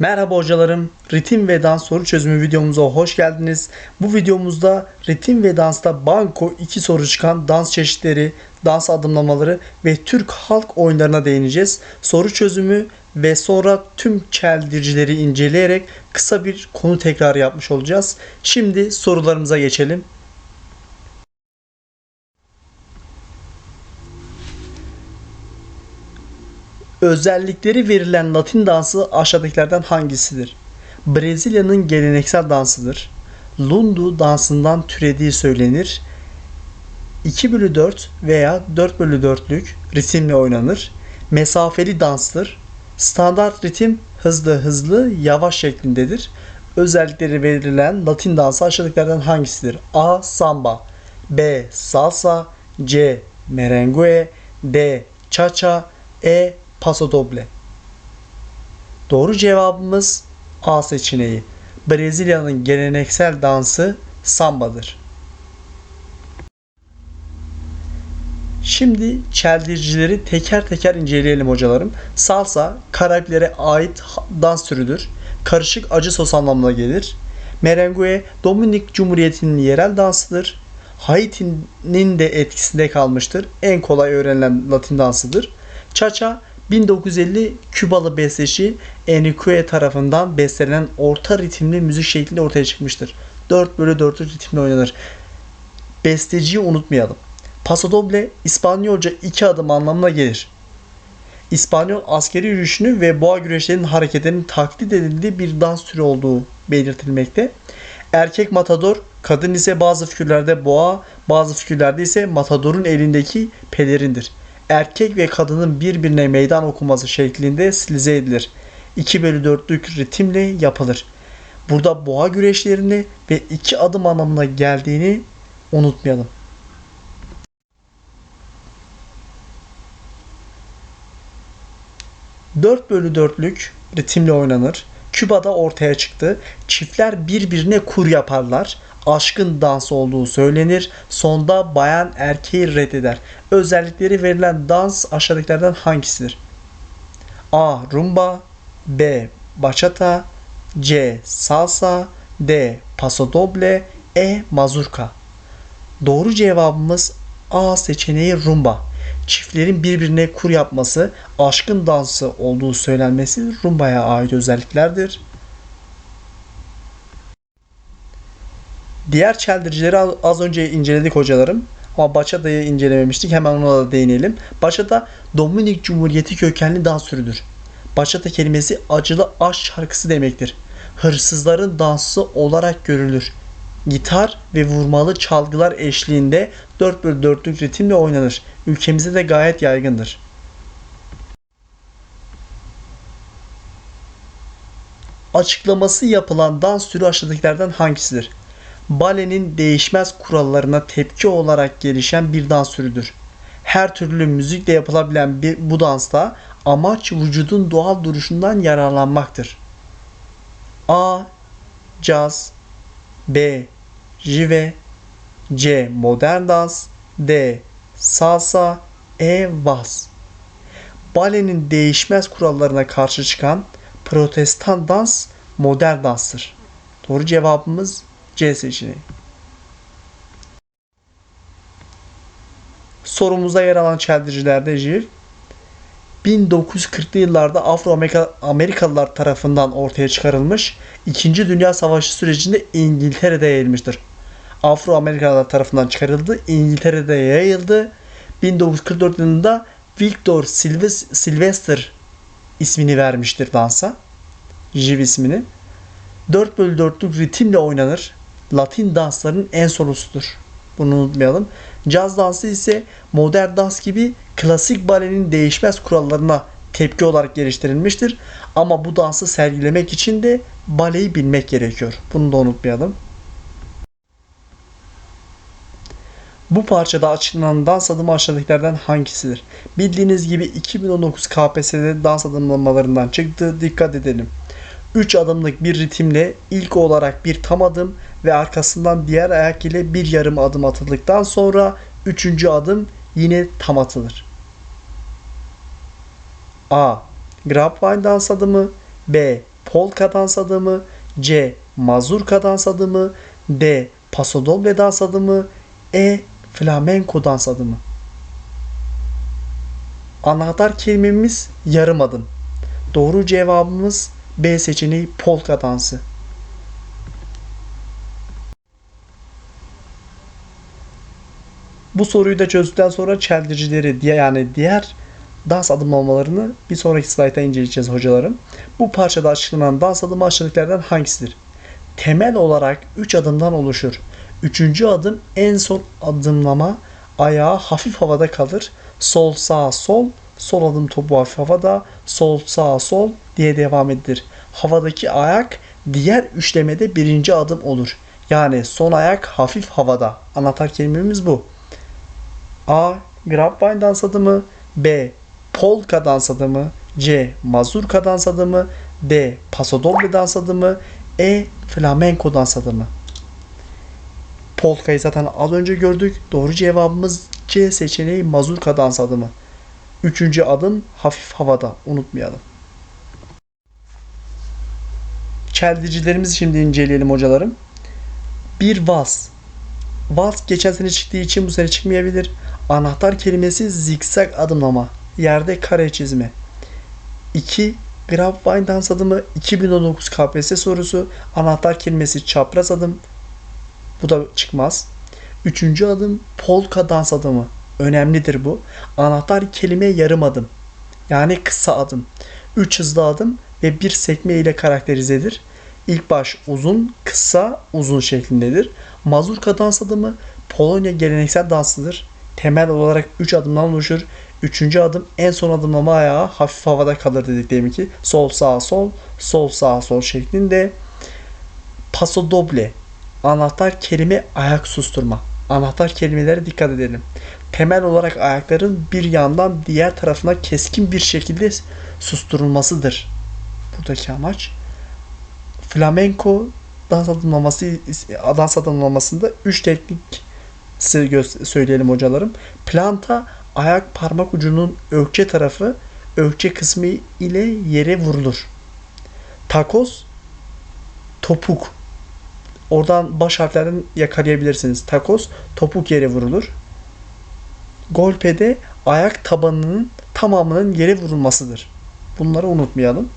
Merhaba hocalarım. Ritim ve dans soru çözümü videomuza hoş geldiniz. Bu videomuzda ritim ve dansta banko 2 soru çıkan dans çeşitleri, dans adımlamaları ve Türk halk oyunlarına değineceğiz. Soru çözümü ve sonra tüm çeldiricileri inceleyerek kısa bir konu tekrarı yapmış olacağız. Şimdi sorularımıza geçelim. Özellikleri verilen Latin dansı aşağıdakilerden hangisidir? Brezilya'nın geleneksel dansıdır. Lundu dansından türediği söylenir. 2 bölü 4 veya 4 bölü 4'lük ritimle oynanır. Mesafeli danstır. Standart ritim hızlı hızlı yavaş şeklindedir. Özellikleri verilen Latin dansı aşağıdakilerden hangisidir? A. Samba B. Salsa C. Merengue D. Cha-cha E. Paso doble. Doğru cevabımız A seçeneği. Brezilya'nın geleneksel dansı sambadır. Şimdi çeldiricileri teker teker inceleyelim hocalarım. Salsa Karayiplere ait dans türüdür. Karışık acı sos anlamına gelir. Merengue Dominik Cumhuriyeti'nin yerel dansıdır. Haiti'nin de etkisinde kalmıştır. En kolay öğrenilen Latin dansıdır. Cha-cha 1950 Kübalı besteci Enrique tarafından bestelenen orta ritimli müzik şekliyle ortaya çıkmıştır. 4 bölü 4'lük ritimle oynanır. Besteciyi unutmayalım. Paso doble İspanyolca iki adım anlamına gelir. İspanyol askeri yürüyüşünü ve boğa güreşlerinin hareketlerinin taklit edildiği bir dans türü olduğu belirtilmekte. Erkek matador, kadın ise bazı figürlerde boğa, bazı figürlerde ise matadorun elindeki pelerindir erkek ve kadının birbirine meydan okuması şeklinde stilize edilir. 2 bölü 4'lük ritimle yapılır. Burada boğa güreşlerini ve iki adım anlamına geldiğini unutmayalım. Dört bölü dörtlük ritimle oynanır. Küba'da ortaya çıktı. Çiftler birbirine kur yaparlar. Aşkın dans olduğu söylenir. Sonda bayan erkeği reddeder. Özellikleri verilen dans aşağıdakilerden hangisidir? A. Rumba B. Bachata C. Salsa D. Paso doble E. Mazurka Doğru cevabımız A seçeneği rumba. Çiftlerin birbirine kur yapması, aşkın dansı olduğu söylenmesi rumbaya ait özelliklerdir. Diğer çeldiricileri az önce inceledik hocalarım. Ama Bachata'yı incelememiştik. Hemen ona da değinelim. Bachata Dominik Cumhuriyeti kökenli dans türüdür. Kelimesi acılı aşk şarkısı demektir. Hırsızların dansı olarak görülür. Gitar ve vurmalı çalgılar eşliğinde 4 bölü 4'lük ritimle oynanır. Ülkemizde de gayet yaygındır. Açıklaması yapılan dans türü aşağıdakilerden hangisidir? Balenin değişmez kurallarına tepki olarak gelişen bir dans türüdür. Her türlü müzikle yapılabilen bir, bu dansta amaç vücudun doğal duruşundan yararlanmaktır. A. Caz B. Jive C. Modern dans D. Salsa E. Vals Balenin değişmez kurallarına karşı çıkan protestan dans modern danstır. Doğru cevabımız Seçeneği. Sorumuzda yer alan çeldiricilerde JIV 1940'lı yıllarda Afro-Amerikalılar tarafından ortaya çıkarılmış. İkinci Dünya Savaşı sürecinde İngiltere'de yayılmıştır. Afro-Amerikalılar tarafından çıkarıldı. İngiltere'de yayıldı. 1944 yılında Victor Sylvester ismini vermiştir dansa. Jiv ismini. 4 bölü 4'lük ritimle oynanır. Latin dansların en solusudur. Bunu unutmayalım. Caz dansı ise modern dans gibi klasik balenin değişmez kurallarına tepki olarak geliştirilmiştir. Ama bu dansı sergilemek için de baleyi bilmek gerekiyor. Bunu da unutmayalım. Bu parçada açıklanan dans adımı aşağıdakilerden hangisidir? Bildiğiniz gibi 2019 KPSS'de dans adımlamalarından çıktı. Dikkat edelim. 3 adımlık bir ritimle ilk olarak bir tam adım ve arkasından diğer ayak ile bir yarım adım atıldıktan sonra üçüncü adım yine tam atılır. A. Grapevine dans adımı B. polka dans adı mı? C. Mazurka dans adı mı? D. Pasodoble dans adı mı? E. Flamenco dans adı mı? Anahtar kelimemiz yarım adım. Doğru cevabımız B seçeneği polka dansı. Bu soruyu da çözdükten sonra çeldirici diye yani diğer dans adımlamalarını bir sonraki slayta inceleyeceğiz hocalarım. Bu parçada açıklanan dans adımı aşağıdakilerden hangisidir? Temel olarak 3 adımdan oluşur. Üçüncü adım en son adımlama ayağı hafif havada kalır. Sol sağ sol, sol adım topu hafif havada, sol sağ sol diye devam edilir. Havadaki ayak diğer üçlemede birinci adım olur. Yani son ayak hafif havada. Anahtar kelimemiz bu. A. Grapevine dans adımı B. Polka dans adımı C. Mazurka dans adımı D. Pasodoble dans adımı E. Flamenco dans adımı Polka'yı zaten az önce gördük. Doğru cevabımız C seçeneği mazurka dans adımı. Üçüncü adım hafif havada. Unutmayalım. Çeldicilerimizi şimdi inceleyelim hocalarım. Bir vals. Vals geçen sene çıktığı için bu sene çıkmayabilir. Anahtar kelimesi zikzak adımlama. Yerde kare çizme. 2. Grapevine dans adımı 2019 KPSS sorusu. Anahtar kelimesi çapraz adım. Bu da çıkmaz. Üçüncü adım polka dans adımı. Önemlidir bu. Anahtar kelime yarım adım. Yani kısa adım. 3 hızlı adım ve bir sekme ile karakterizedir. İlk baş uzun, kısa, uzun şeklindedir. Mazurka dans adımı Polonya geleneksel dansıdır. Temel olarak 3 adımdan oluşur. Üçüncü adım en son adımlama ayağı hafif havada kalır dedik demin ki. Sol sağ sol, sol sağ sol şeklinde. Paso doble. Anahtar kelime ayak susturma. Anahtar kelimelere dikkat edelim. Temel olarak ayakların bir yandan diğer tarafına keskin bir şekilde susturulmasıdır. Buradaki amaç. Flamenco dans adımlaması dans adımlamasında 3 teknik söyleyelim hocalarım. Planta ayak parmak ucunun ökçe tarafı ökçe kısmı ile yere vurulur. Takos topuk. Oradan baş harflerden yakalayabilirsiniz. Takos topuk yere vurulur. Golpe'de ayak tabanının tamamının yere vurulmasıdır. Bunları unutmayalım.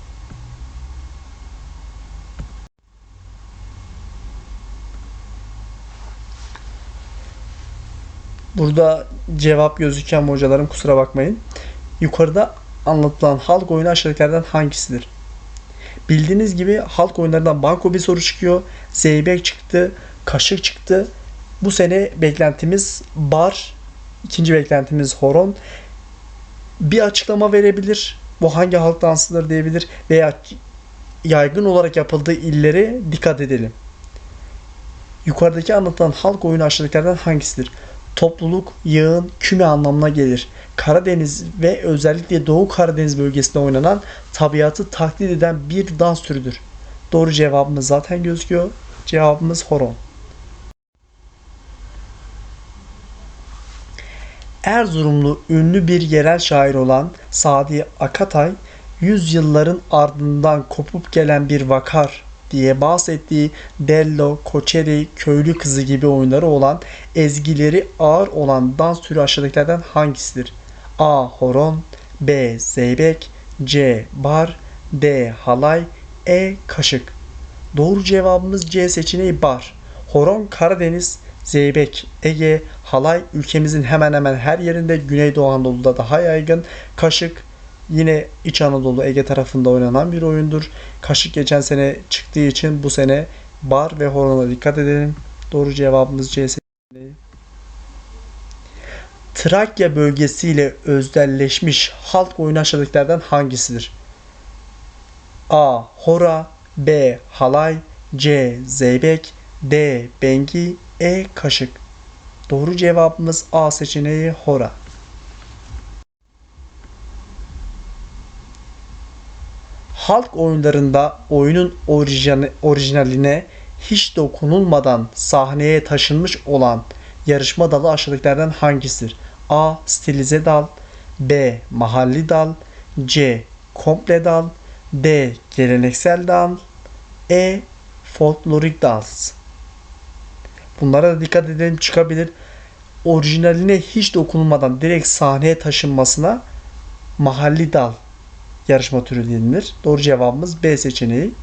Burada cevap gözüken hocalarım kusura bakmayın. Yukarıda anlatılan halk oyunu aşağıdakilerden hangisidir? Bildiğiniz gibi halk oyunlarından banko bir soru çıkıyor. Zeybek çıktı, kaşık çıktı. Bu sene beklentimiz bar, ikinci beklentimiz horon. Bir açıklama verebilir. Bu hangi halk dansıdır diyebilir veya yaygın olarak yapıldığı illere dikkat edelim. Yukarıdaki anlatılan halk oyunu aşağıdakilerden hangisidir? Topluluk, yığın, küme anlamına gelir. Karadeniz ve özellikle Doğu Karadeniz bölgesinde oynanan tabiatı taklit eden bir dans türüdür. Doğru cevabımız zaten gözüküyor. Cevabımız horon. Erzurumlu ünlü bir yerel şair olan Sadi Akatay, yüzyılların ardından kopup gelen bir vakar diye bahsettiği Dello, Koçeri, Köylü Kızı gibi oyunları olan ezgileri ağır olan dans türü aşağıdakilerden hangisidir? A. Horon B. Zeybek C. Bar D. Halay E. Kaşık Doğru cevabımız C seçeneği bar. Horon Karadeniz, Zeybek, Ege, halay ülkemizin hemen hemen her yerinde Güneydoğu Anadolu'da daha yaygın. Kaşık yine İç Anadolu Ege tarafında oynanan bir oyundur. Kaşık geçen sene çıktığı için bu sene bar ve horona dikkat edelim. Doğru cevabımız C seçeneği. Trakya bölgesiyle özdelleşmiş halk oyunu aşağıdakilerden hangisidir? A. Hora B. Halay C. Zeybek D. Bengi E. Kaşık Doğru cevabımız A seçeneği hora. Halk oyunlarında oyunun orijinaline hiç dokunulmadan sahneye taşınmış olan yarışma dalı aşağıdakilerden hangisidir? A. Stilize dal B. Mahalli dal C. Komple dal D. Geleneksel dans E. Folklorik dans Bunlara da dikkat edelim çıkabilir. Orijinaline hiç dokunulmadan direkt sahneye taşınmasına mahalli dal yarışma türü denilir. Doğru cevabımız B seçeneği.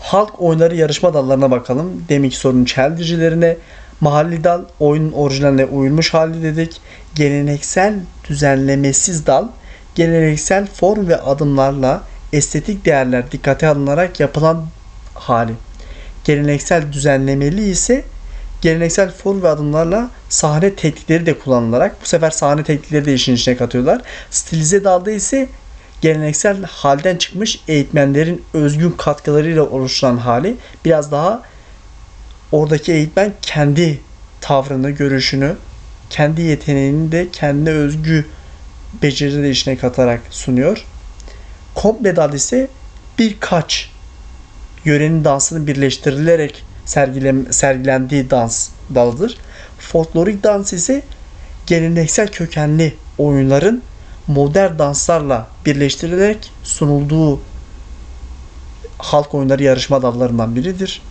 Halk oyunları yarışma dallarına bakalım. Deminki sorunun çeldiricilerine mahalli dal oyunun orijinaline uyulmuş hali dedik. Geleneksel düzenlemesiz dal geleneksel form ve adımlarla estetik değerler dikkate alınarak yapılan hali. Geleneksel düzenlemeli ise geleneksel form ve adımlarla sahne teknikleri de kullanılarak bu sefer sahne teknikleri de işin içine katıyorlar. Stilize dalda ise geleneksel halden çıkmış eğitmenlerin özgün katkılarıyla oluşturan hali biraz daha oradaki eğitmen kendi tavrını, görüşünü, kendi yeteneğini de kendine özgü beceri de işine katarak sunuyor. Komple dal ise birkaç yörenin dansını birleştirilerek sergilem, sergilendiği dans dalıdır. Folklorik dans ise geleneksel kökenli oyunların modern danslarla birleştirilerek sunulduğu halk oyunları yarışma dallarından biridir.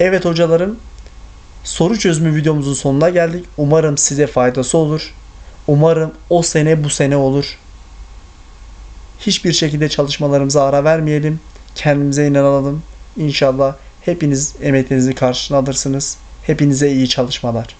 Evet hocalarım, soru çözümü videomuzun sonuna geldik. Umarım size faydası olur. Umarım o sene bu sene olur. Hiçbir şekilde çalışmalarımıza ara vermeyelim. Kendimize inanalım. İnşallah hepiniz emeğinizi karşına alırsınız. Hepinize iyi çalışmalar.